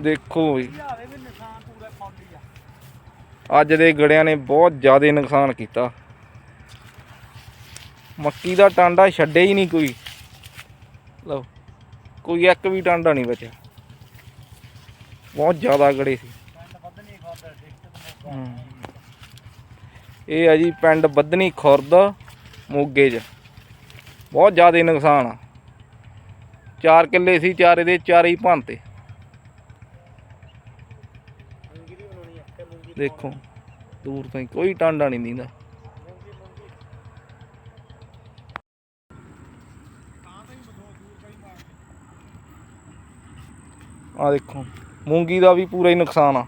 ਦੇਖੋ ਵੀ ਅੱਜ ਦੇ ਗੜਿਆਂ ਨੇ ਬਹੁਤ ਜ਼ਿਆਦਾ ਨੁਕਸਾਨ ਕੀਤਾ। ਮੱਕੀ ਦਾ ਟਾਂਡਾ ਛੱਡੇ ਹੀ ਨਹੀਂ ਕੋਈ। ਲਓ। ਕੋਈ ਇੱਕ ਵੀ ਟਾਂਡਾ ਨਹੀਂ ਬਚਿਆ। ਬਹੁਤ ਜ਼ਿਆਦਾ ਗੜੇ ਸੀ। ਇਹ ਆ ਜੀ ਪਿੰਡ ਬੱਧਨੀ ਖੁਰਦ, ਮੋਗੇ 'ਚ। ਬਹੁਤ ਜ਼ਿਆਦਾ ਨੁਕਸਾਨ ਆ। ਚਾਰ ਕਿੱਲੇ ਸੀ, ਚਾਰੇ ਦੇ ਚਾਰੇ ਹੀ ਭੰਨਤੇ ਦੇਖੋ, ਦੂਰ ਤੋਂ ਹੀ ਕੋਈ ਟਾਂਡਾ ਨਹੀਂ ਦਿੰਦਾ। ਆ ਦੇਖੋ। ਮੂੰਗੀ ਦਾ ਵੀ ਪੂਰਾ ਹੀ ਨੁਕਸਾਨ ਆ।